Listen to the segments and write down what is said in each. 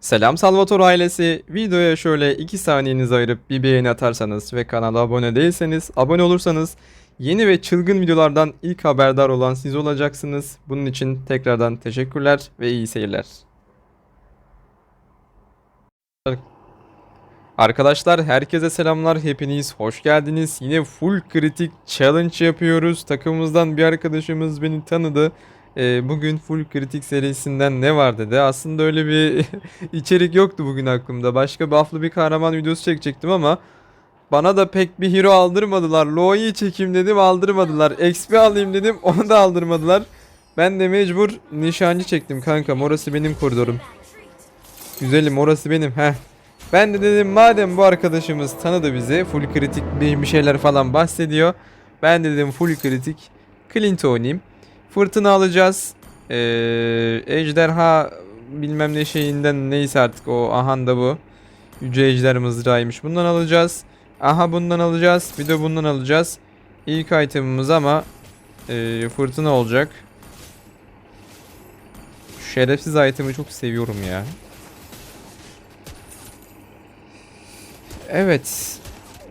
Selam Salvatore ailesi. Videoya şöyle 2 saniyenizi ayırıp bir beğeni atarsanız ve kanala abone değilseniz abone olursanız yeni ve çılgın videolardan ilk haberdar olan siz olacaksınız. Bunun için tekrardan teşekkürler ve iyi seyirler. Arkadaşlar herkese selamlar. Hepiniz hoş geldiniz. Yine full kritik challenge yapıyoruz. Takımımızdan bir arkadaşımız beni tanıdı. Ee, bugün full kritik serisinden ne var dedi. Aslında öyle bir içerik yoktu bugün aklımda. Başka bufflı bir kahraman videosu çekecektim ama bana da pek bir hero aldırmadılar. Lo'yu çekeyim dedim aldırmadılar. XP alayım dedim onu da aldırmadılar. Ben de mecbur nişancı çektim kankam. Orası benim koridorum. Güzelim orası benim. Heh. Ben de dedim madem bu arkadaşımız tanıdı bizi. Full kritik bir şeyler falan bahsediyor. Ben de dedim full kritik. Clint oynayayım. Fırtına alacağız. Ee, ejderha bilmem ne şeyinden neyse artık o ahan da bu. Yüce ejder mızrağıymış. Bundan alacağız. Aha bundan alacağız. Bir de bundan alacağız. İlk itemimiz ama ee, fırtına olacak. Şerefsiz itemi çok seviyorum ya. Evet.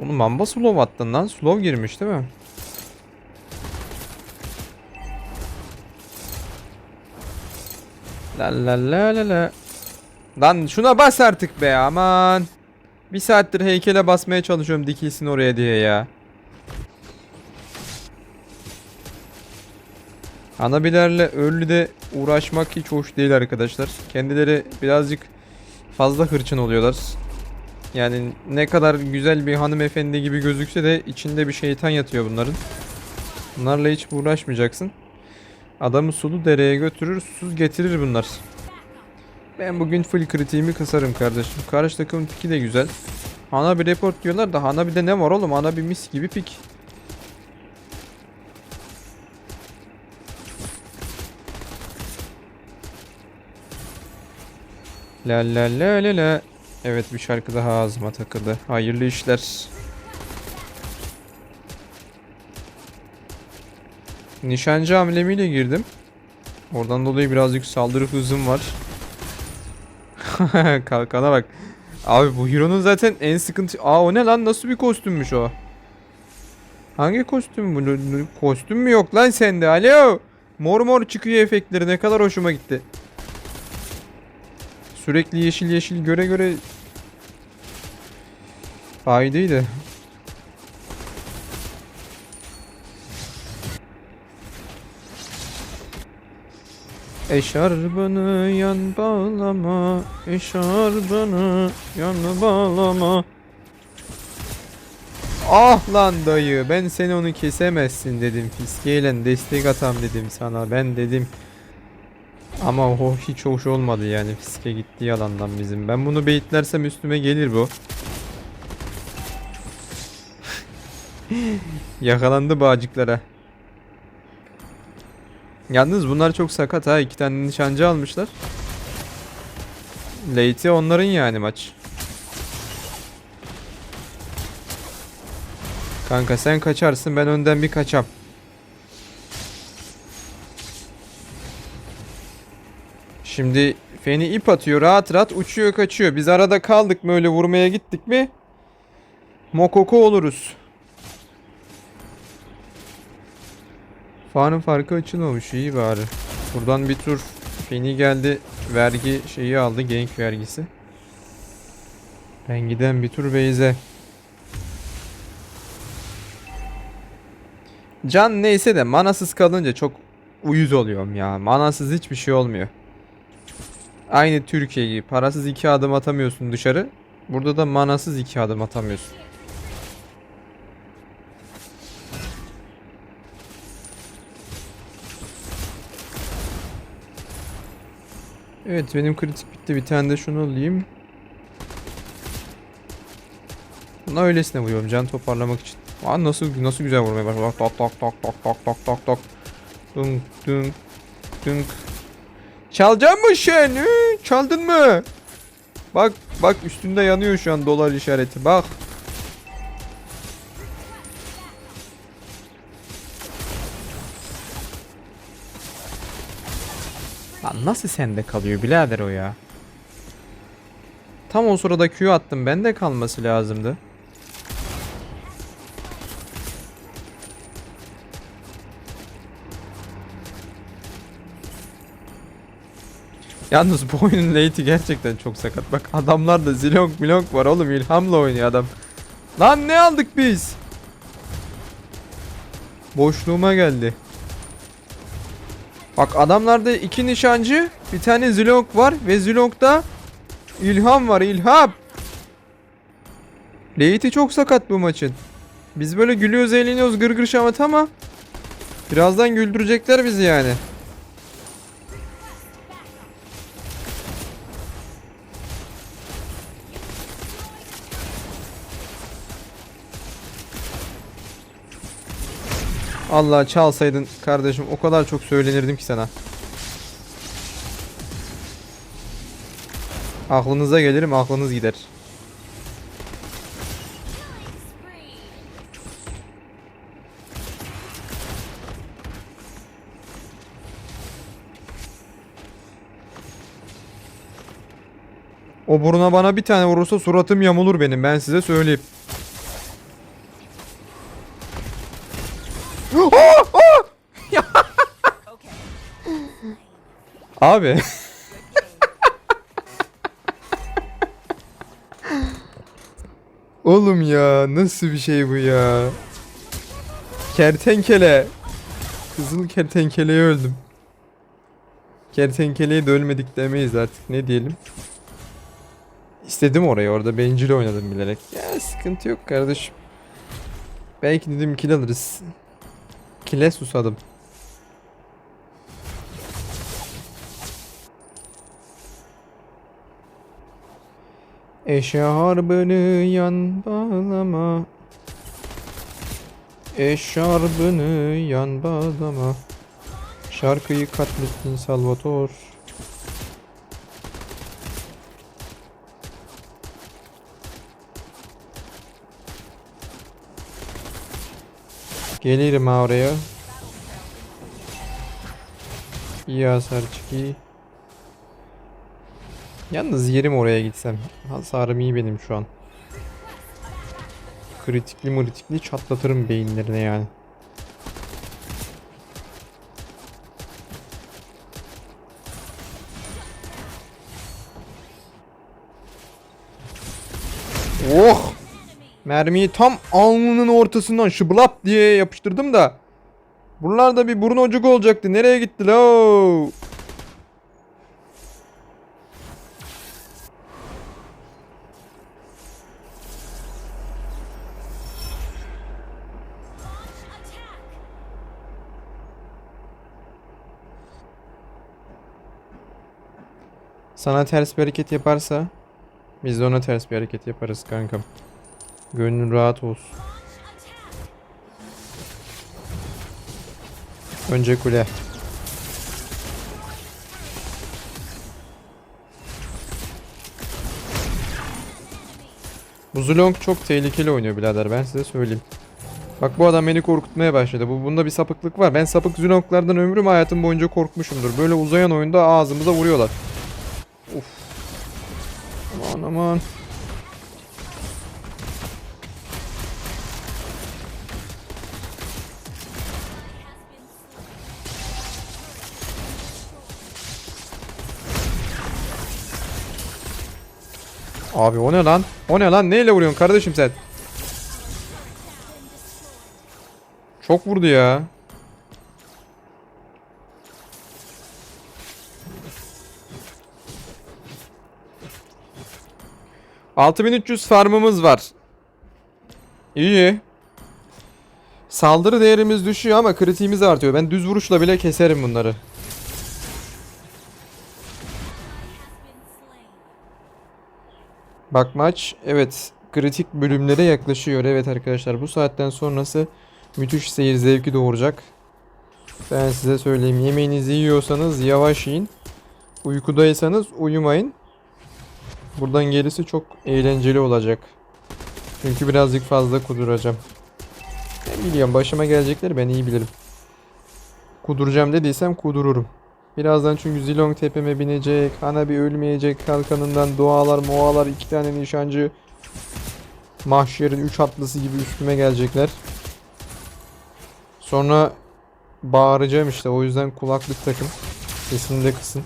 Onu mamba slow attın lan. Slow girmiş değil mi? La la la la la. Lan şuna bas artık be aman. Bir saattir heykele basmaya çalışıyorum dikilsin oraya diye ya. Anabilerle Early'de uğraşmak hiç hoş değil arkadaşlar. Kendileri birazcık fazla hırçın oluyorlar. Yani ne kadar güzel bir hanımefendi gibi gözükse de içinde bir şeytan yatıyor bunların. Bunlarla hiç uğraşmayacaksın. Adamı sulu dereye götürür, susuz getirir bunlar. Ben bugün full kritiğimi kısarım kardeşim. Karşı takımın piki de güzel. Hana bir report diyorlar da Hana bir de ne var oğlum? Hana bir mis gibi pik. La la la la la. Evet bir şarkı daha ağzıma takıldı. Hayırlı işler. Nişancı hamlemiyle girdim. Oradan dolayı birazcık saldırı hızım var. Kalkana bak. Abi bu Hero'nun zaten en sıkıntı... Aa o ne lan? Nasıl bir kostümmüş o? Hangi kostüm bu? Kostüm mü yok lan sende? Alo! Mor mor çıkıyor efektleri. Ne kadar hoşuma gitti. Sürekli yeşil yeşil göre göre... Faydaydı. Eşarbını yan bağlama, eşarbını yan bağlama. Ah lan dayı, ben seni onu kesemezsin dedim. Fiskeyle destek atam dedim sana. Ben dedim. Ama o hiç hoş olmadı yani. Fiske gitti yalandan bizim. Ben bunu beyitlersem üstüme gelir bu. Yakalandı bağcıklara. Yalnız bunlar çok sakat ha. İki tane nişancı almışlar. Late'i onların yani maç. Kanka sen kaçarsın ben önden bir kaçam. Şimdi Feni ip atıyor rahat rahat uçuyor kaçıyor. Biz arada kaldık mı öyle vurmaya gittik mi? Mokoko oluruz. Fanın farkı açılmamış iyi bari. Buradan bir tur Feni geldi vergi şeyi aldı gank vergisi. Ben giden bir tur Beyze. Can neyse de manasız kalınca çok uyuz oluyorum ya. Manasız hiçbir şey olmuyor. Aynı Türkiye gibi parasız iki adım atamıyorsun dışarı. Burada da manasız iki adım atamıyorsun. Evet benim kritik bitti. Bir tane de şunu alayım. Buna öylesine vuruyorum can toparlamak için. Aa nasıl nasıl güzel vurmaya başladı. Tak tak tak tak tak tak tak tak. Dünk dünk dünk. Çalacak mı sen? Hı? Çaldın mı? Bak bak üstünde yanıyor şu an dolar işareti. Bak. Lan nasıl sende kalıyor birader o ya? Tam o sırada Q attım. Bende kalması lazımdı. Yalnız bu oyunun late'i gerçekten çok sakat. Bak adamlarda zilong milong var oğlum ilhamla oynuyor adam. Lan ne aldık biz? Boşluğuma geldi. Bak adamlarda iki nişancı, bir tane zilong var ve zilongda ilham var ilham. Late'i çok sakat bu maçın. Biz böyle gülüyoruz eğleniyoruz gırgır şamat ama birazdan güldürecekler bizi yani. Allah çalsaydın kardeşim o kadar çok söylenirdim ki sana. Aklınıza gelirim aklınız gider. O buruna bana bir tane vurursa suratım yamulur benim ben size söyleyeyim. Abi. Oğlum ya nasıl bir şey bu ya? Kertenkele. Kızıl kertenkeleye öldüm. Kertenkeleye de ölmedik demeyiz artık ne diyelim. İstedim orayı orada bencil oynadım bilerek. Ya sıkıntı yok kardeşim. Belki dedim kill alırız. Kile susadım. Eşarbını yan bağlama. Eşarbını yan bağlama. Şarkıyı katlettin Salvatore Gelirim ha oraya İyi hasar çıkıyor Yalnız yerim oraya gitsem. Hasarım iyi benim şu an. Kritikli mritikli çatlatırım beyinlerine yani. Mermiyi tam alnının ortasından şıblap diye yapıştırdım da. Buralarda bir burun ucuk olacaktı. Nereye gitti lo? Sana ters bir hareket yaparsa biz de ona ters bir hareket yaparız kankam. Gönlün rahat olsun. Önce kule. Bu Zulong çok tehlikeli oynuyor birader ben size söyleyeyim. Bak bu adam beni korkutmaya başladı. Bu bunda bir sapıklık var. Ben sapık Zulonglardan ömrüm hayatım boyunca korkmuşumdur. Böyle uzayan oyunda ağzımıza vuruyorlar. Of. Aman aman. Abi o ne lan? O ne lan? Neyle vuruyorsun kardeşim sen? Çok vurdu ya. ...6300 farmımız var. İyi. Saldırı değerimiz düşüyor ama kritiğimiz artıyor. Ben düz vuruşla bile keserim bunları. Bak maç evet kritik bölümlere yaklaşıyor. Evet arkadaşlar bu saatten sonrası müthiş seyir zevki doğuracak. Ben size söyleyeyim yemeğinizi yiyorsanız yavaş yiyin. Uykudaysanız uyumayın. Buradan gerisi çok eğlenceli olacak. Çünkü birazcık fazla kuduracağım. Ben biliyorum başıma gelecekleri ben iyi bilirim. Kuduracağım dediysem kudururum. Birazdan çünkü Zilong tepeme binecek. Hanabi ölmeyecek kalkanından. Dualar moalar iki tane nişancı. Mahşer'in üç atlısı gibi üstüme gelecekler. Sonra bağıracağım işte. O yüzden kulaklık takın. Sesini de kısın.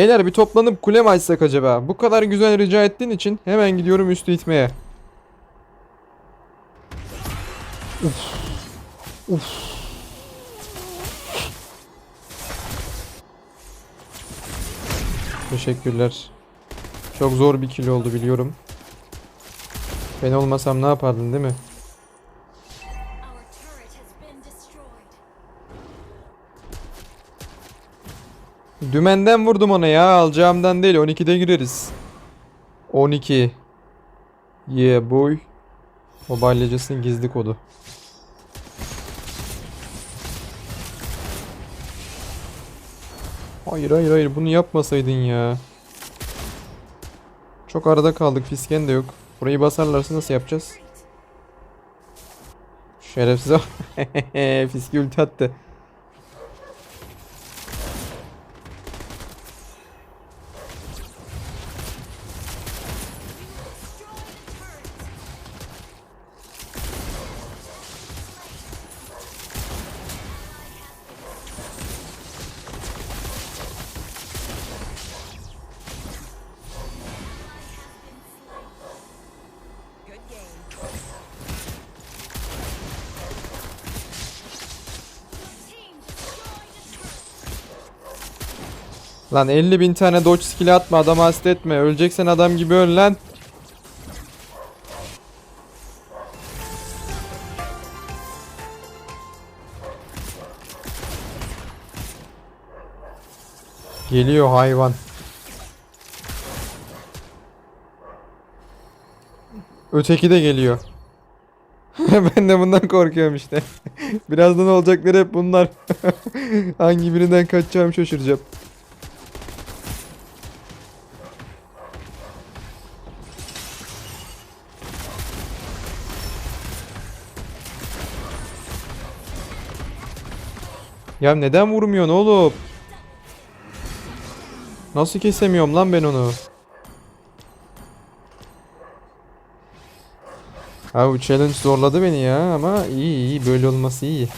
Beyler bir toplanıp kule mi açsak acaba? Bu kadar güzel rica ettiğin için hemen gidiyorum üstü itmeye. Uf. Uf. Teşekkürler. Çok zor bir kill oldu biliyorum. Ben olmasam ne yapardın değil mi? Dümenden vurdum ona ya. Alacağımdan değil. 12'de gireriz. 12. Yeah boy. Legends'ın gizli kodu. Hayır hayır hayır bunu yapmasaydın ya. Çok arada kaldık. Fisken de yok. Burayı basarlarsa nasıl yapacağız? Şerefsiz. Fiski ulti attı. Lan 50 bin tane dodge skill atma adama hasta etme. Öleceksen adam gibi öl lan. Geliyor hayvan. Öteki de geliyor. ben de bundan korkuyorum işte. Birazdan olacakları hep bunlar. Hangi birinden kaçacağım şaşıracağım. Ya neden vurmuyorsun oğlum? Nasıl kesemiyorum lan ben onu? Ha bu challenge zorladı beni ya ama iyi iyi böyle olması iyi.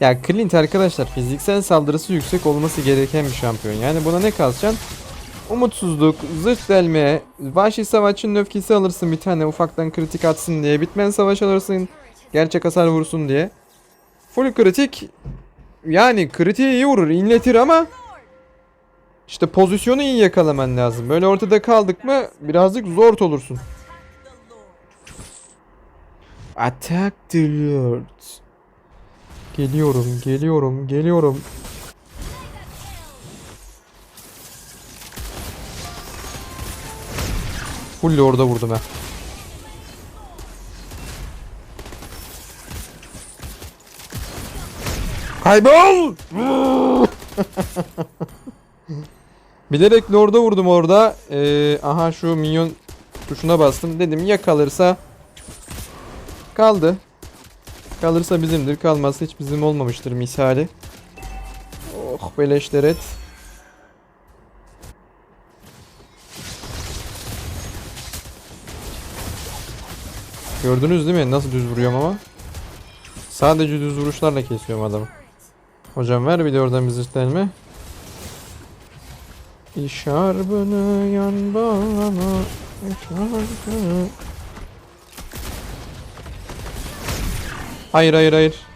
Ya Clint arkadaşlar fiziksel saldırısı yüksek olması gereken bir şampiyon. Yani buna ne kasacaksın? Umutsuzluk, zırh delme, vahşi savaşçının öfkesi alırsın bir tane ufaktan kritik atsın diye. Bitmen savaş alırsın gerçek hasar vursun diye. Full kritik yani kritiği iyi vurur, inletir ama işte pozisyonu iyi yakalaman lazım. Böyle ortada kaldık mı birazcık zor olursun. Attack the Lord. Geliyorum, geliyorum, geliyorum. Full orada vurdum ha. Kaybol! Bilerek Lord'a vurdum orada. Ee, aha şu minyon tuşuna bastım. Dedim ya kalırsa kaldı. Kalırsa bizimdir. Kalmazsa hiç bizim olmamıştır misali. Oh beleşler et. Gördünüz değil mi? Nasıl düz vuruyorum ama. Sadece düz vuruşlarla kesiyorum adamı. Hocam ver bir de oradan bir zırhtelme. İşarbını yan bana. işarbını. Hayır hayır hayır.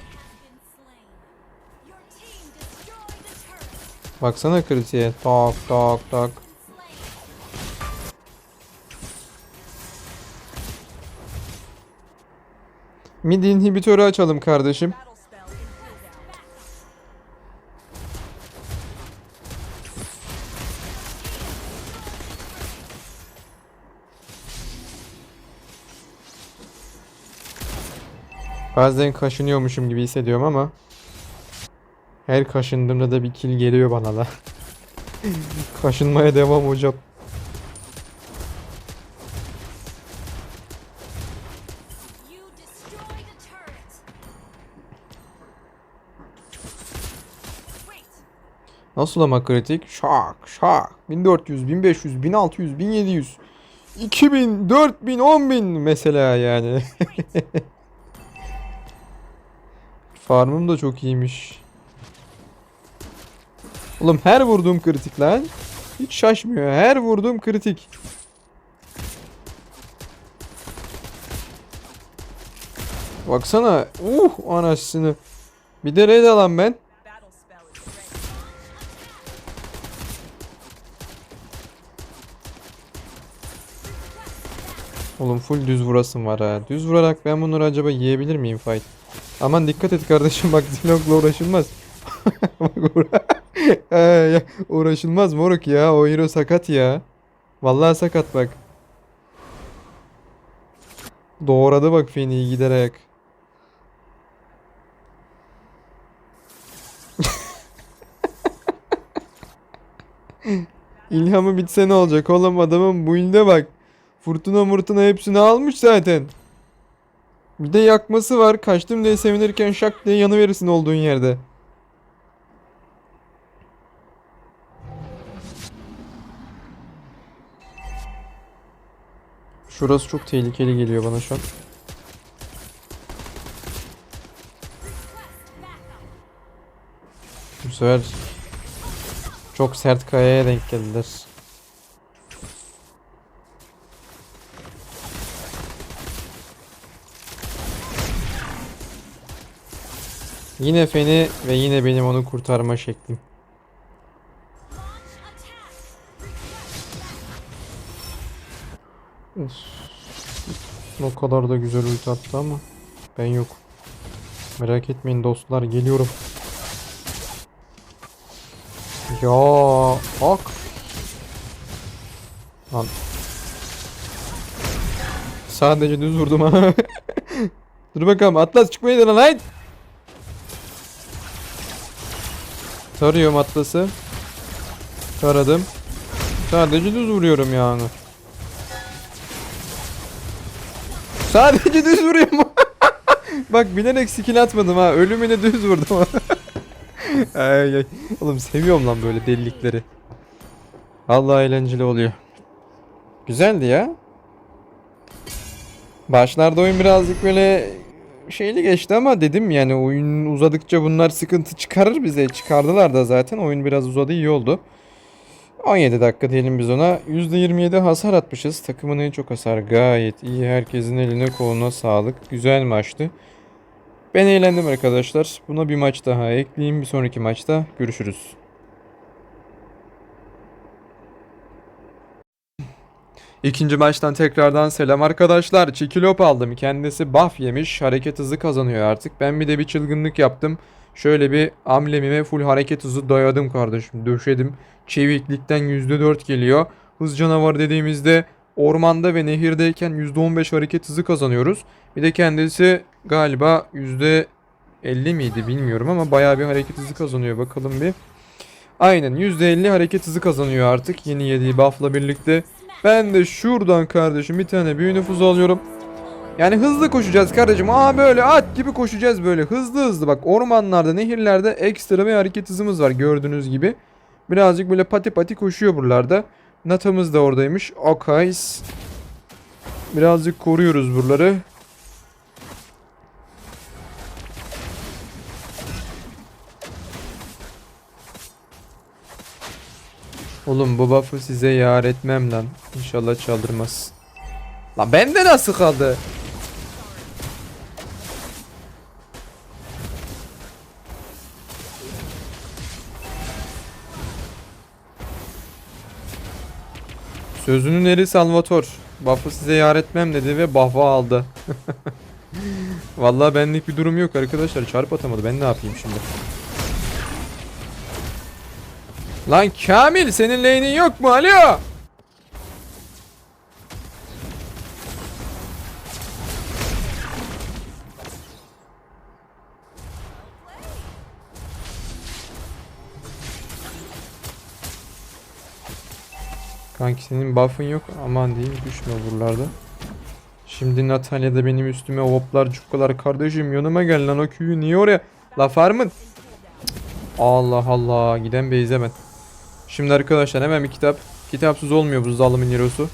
Baksana kritiğe. Tak tak tak. Mid inhibitörü açalım kardeşim. Bazen kaşınıyormuşum gibi hissediyorum ama her kaşındığımda da bir kill geliyor bana da. Kaşınmaya devam hocam. Nasıl ama kritik? Şak şak. 1400, 1500, 1600, 1700, 2000, 4000, 10000 mesela yani. Farmım da çok iyiymiş. Oğlum her vurduğum kritik lan. Hiç şaşmıyor. Her vurduğum kritik. Baksana. Uh anasını. Bir de raid alan ben. Oğlum full düz vurasım var ha. Düz vurarak ben bunları acaba yiyebilir miyim fight? Aman dikkat et kardeşim bak Zilong'la uğraşılmaz. uğraşılmaz moruk ya. O hero sakat ya. Vallahi sakat bak. Doğradı bak Feni'yi giderek. İlhamı bitse ne olacak oğlum adamın build'e bak. Fırtına mırtına hepsini almış zaten. Bir de yakması var. Kaçtım diye sevinirken şak diye yanıverirsin olduğun yerde. Şurası çok tehlikeli geliyor bana şu an. Bu sefer çok sert kayaya denk geldiler. Yine Feni ve yine benim onu kurtarma şeklim. O kadar da güzel ulti attı ama ben yok. Merak etmeyin dostlar geliyorum. Ya bak. Lan. Sadece düz vurdum ha. Dur bakalım Atlas çıkmayı dene lan. Tarıyorum Atlas'ı. Taradım. Sadece düz vuruyorum yani. Sadece düz vuruyorum. Bak bilerek skill atmadım ha. Ölümüne düz vurdum. ay, ay. Oğlum seviyorum lan böyle delilikleri. Allah eğlenceli oluyor. Güzeldi ya. Başlarda oyun birazcık böyle şeyli geçti ama dedim yani oyun uzadıkça bunlar sıkıntı çıkarır bize. Çıkardılar da zaten. Oyun biraz uzadı iyi oldu. 17 dakika diyelim biz ona. %27 hasar atmışız. Takımın en çok hasar gayet iyi. Herkesin eline koluna sağlık. Güzel maçtı. Ben eğlendim arkadaşlar. Buna bir maç daha ekleyeyim. Bir sonraki maçta görüşürüz. İkinci maçtan tekrardan selam arkadaşlar. Çikilop aldım. Kendisi buff yemiş. Hareket hızı kazanıyor artık. Ben bir de bir çılgınlık yaptım. Şöyle bir amblemime full hareket hızı dayadım kardeşim. Döşedim. Çeviklikten %4 geliyor. Hız canavarı dediğimizde ormanda ve nehirdeyken %15 hareket hızı kazanıyoruz. Bir de kendisi galiba %50 miydi bilmiyorum ama bayağı bir hareket hızı kazanıyor. Bakalım bir. Aynen %50 hareket hızı kazanıyor artık yeni yediği buff'la birlikte. Ben de şuradan kardeşim bir tane büyü nüfuzu alıyorum. Yani hızlı koşacağız kardeşim. Aa böyle at gibi koşacağız böyle. Hızlı hızlı bak ormanlarda, nehirlerde ekstra bir hareket hızımız var gördüğünüz gibi. Birazcık böyle pati pati koşuyor buralarda. Natamız da oradaymış. Okays. Birazcık koruyoruz buraları. Oğlum bu buff'ı size yar etmem lan. İnşallah çaldırmaz. Lan bende nasıl kaldı? Sözünün eri Salvator. Buff'ı size yar etmem dedi ve buff'ı aldı. Vallahi benlik bir durum yok arkadaşlar. Çarp atamadı. Ben ne yapayım şimdi? Lan Kamil senin lane'in yok mu? Alo! Kanki senin buff'ın yok. Aman diyeyim düşme buralarda. Şimdi Natalya da benim üstüme hoplar cukkalar kardeşim yanıma gel lan o küyü niye oraya? La farmın. Allah Allah giden beyze hemen. Şimdi arkadaşlar hemen bir kitap. Kitapsız olmuyor bu zalimin hero'su.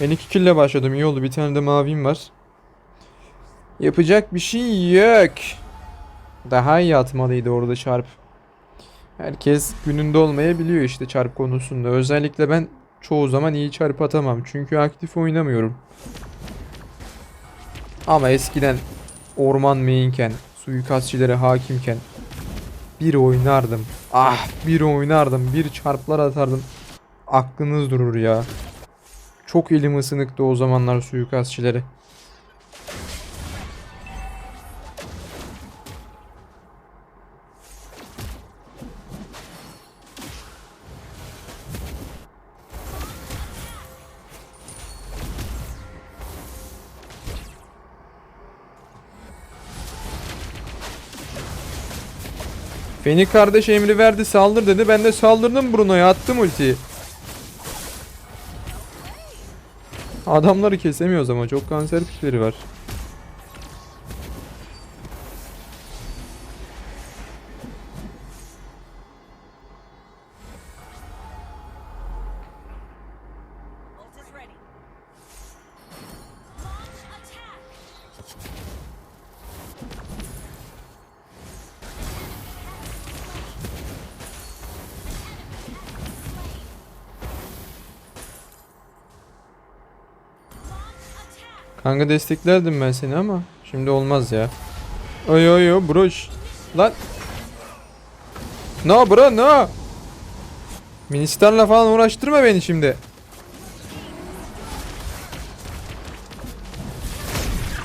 Ben iki kille başladım iyi oldu bir tane de mavim var. Yapacak bir şey yok. Daha iyi atmalıydı orada çarp. Herkes gününde olmayabiliyor işte çarp konusunda. Özellikle ben çoğu zaman iyi çarp atamam. Çünkü aktif oynamıyorum. Ama eskiden orman mainken, suikastçilere hakimken bir oynardım. Ah bir oynardım. Bir çarplar atardım. Aklınız durur ya. Çok elim ısınıktı o zamanlar suikastçilere. Feni kardeş emri verdi saldır dedi. Ben de saldırdım Bruno'ya attım ultiyi. Adamları kesemiyoruz ama çok kanser pişleri var. Kanka desteklerdim ben seni ama şimdi olmaz ya. Ay ay ay bro. şş. Lan. No bro no. Ministarla falan uğraştırma beni şimdi.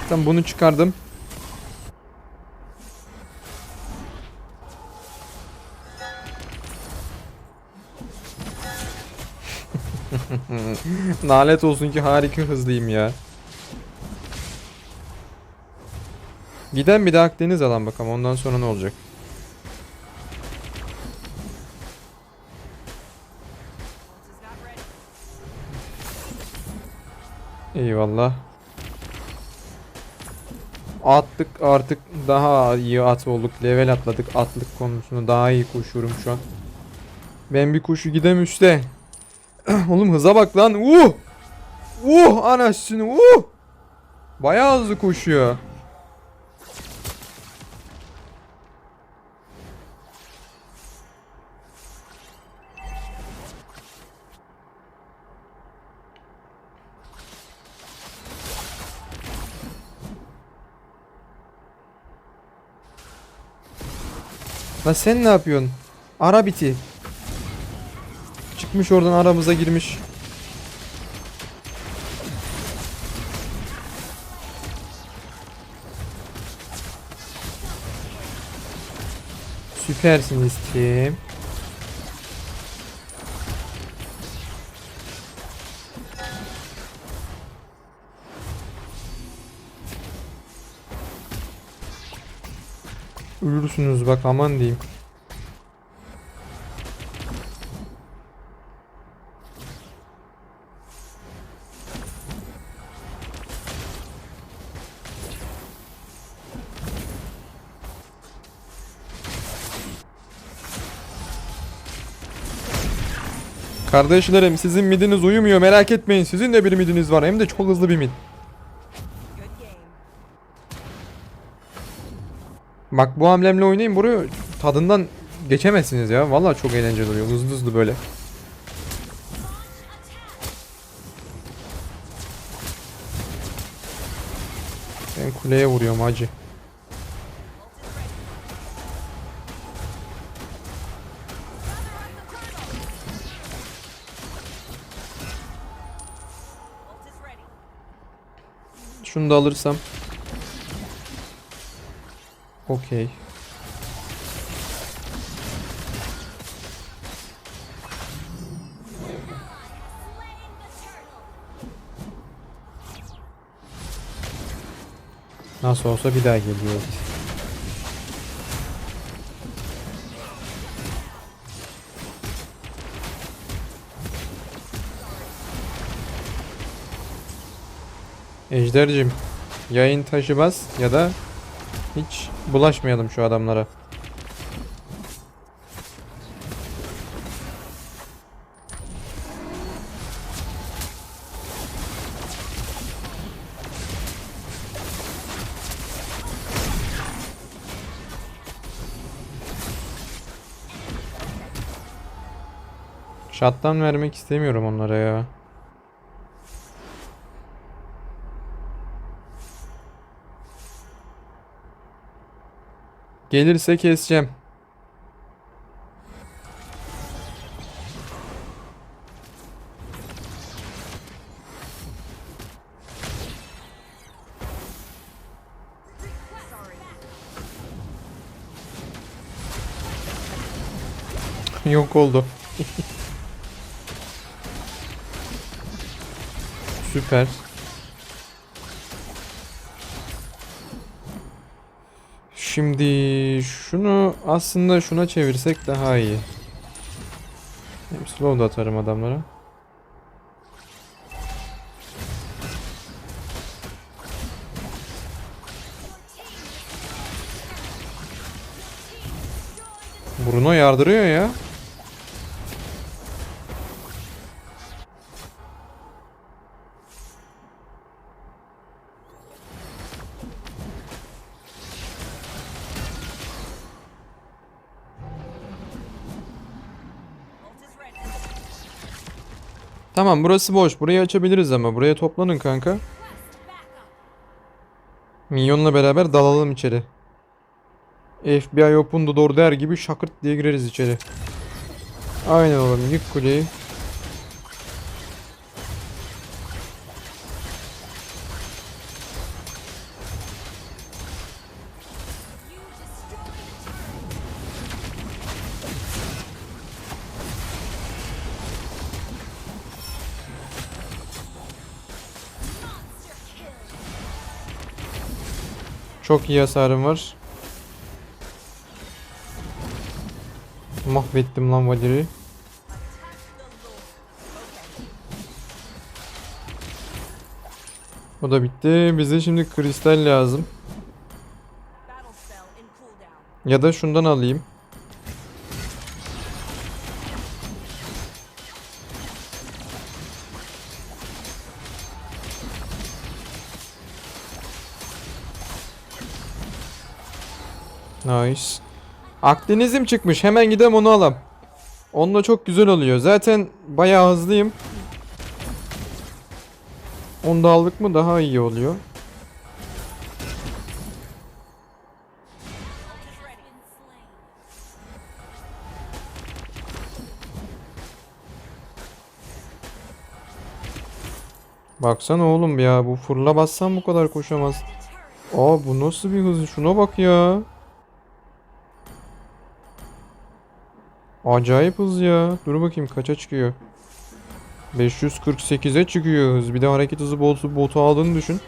Tamam bunu çıkardım. Nalet olsun ki harika hızlıyım ya. Giden bir de Akdeniz alan bakalım ondan sonra ne olacak? Eyvallah. Attık artık daha iyi at olduk. Level atladık. Atlık konusunda daha iyi koşuyorum şu an. Ben bir koşu gidem üstte. Oğlum hıza bak lan. Uh! Uh anasını uh! Bayağı hızlı koşuyor. Lan sen ne yapıyorsun? Ara biti. Çıkmış oradan aramıza girmiş. Süpersiniz kim? Ölürsünüz bak aman diyeyim. Kardeşlerim sizin midiniz uyumuyor merak etmeyin. Sizin de bir midiniz var hem de çok hızlı bir mid. Bak bu hamlemle oynayın buraya tadından geçemezsiniz ya. Vallahi çok eğlenceli oluyor hızlı hızlı böyle. Ben kuleye vuruyorum hacı. Şunu da alırsam. Okey. Nasıl olsa bir daha geliyor. Ejder'cim yayın taşımaz ya da hiç bulaşmayalım şu adamlara. Şattan vermek istemiyorum onlara ya. Gelirse keseceğim. Yok oldu. Süper. Şimdi şunu aslında şuna çevirsek daha iyi. Slow da atarım adamlara. Bruno yardırıyor ya. Tamam burası boş. Burayı açabiliriz ama. Buraya toplanın kanka. Minyonla beraber dalalım içeri. FBI open the door der gibi şakırt diye gireriz içeri. Aynen oğlum yık kuleyi. Çok iyi hasarım var. Mahvettim lan Valer'i. O da bitti. Bize şimdi kristal lazım. Ya da şundan alayım. Nice. Akdeniz'im çıkmış. Hemen gidelim onu alalım. Onunla çok güzel oluyor. Zaten bayağı hızlıyım. Onu da aldık mı daha iyi oluyor. Baksana oğlum ya bu fırla bassam bu kadar koşamaz. Aa bu nasıl bir hız? Şuna bak ya. Acayip hız ya. Dur bakayım kaça çıkıyor. 548'e çıkıyor hız. Bir de hareket hızı botu, botu aldığını düşün.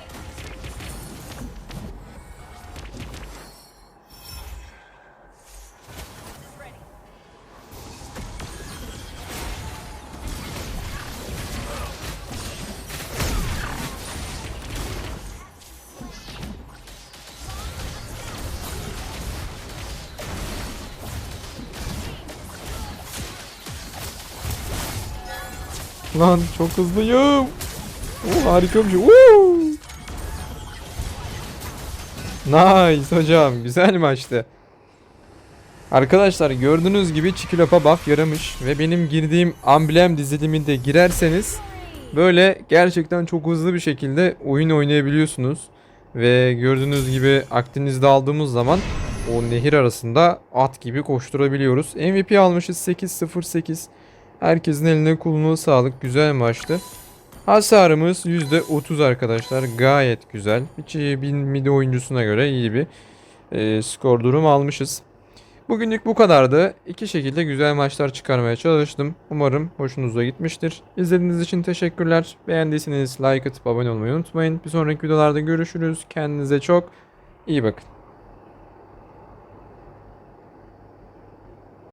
Lan çok hızlıyım. Oo, harika bir şey. Woo! Nice hocam. Güzel maçtı. Arkadaşlar gördüğünüz gibi Çikilop'a buff yaramış ve benim girdiğim amblem diziliminde girerseniz böyle gerçekten çok hızlı bir şekilde oyun oynayabiliyorsunuz. Ve gördüğünüz gibi Akdeniz'de aldığımız zaman o nehir arasında at gibi koşturabiliyoruz. MVP almışız 8-0-8. Herkesin eline koluna sağlık. Güzel maçtı. Hasarımız %30 arkadaşlar. Gayet güzel. Hiç iyi bir mid oyuncusuna göre iyi bir e, skor durum almışız. Bugünlük bu kadardı. İki şekilde güzel maçlar çıkarmaya çalıştım. Umarım hoşunuza gitmiştir. İzlediğiniz için teşekkürler. Beğendiyseniz like atıp abone olmayı unutmayın. Bir sonraki videolarda görüşürüz. Kendinize çok iyi bakın.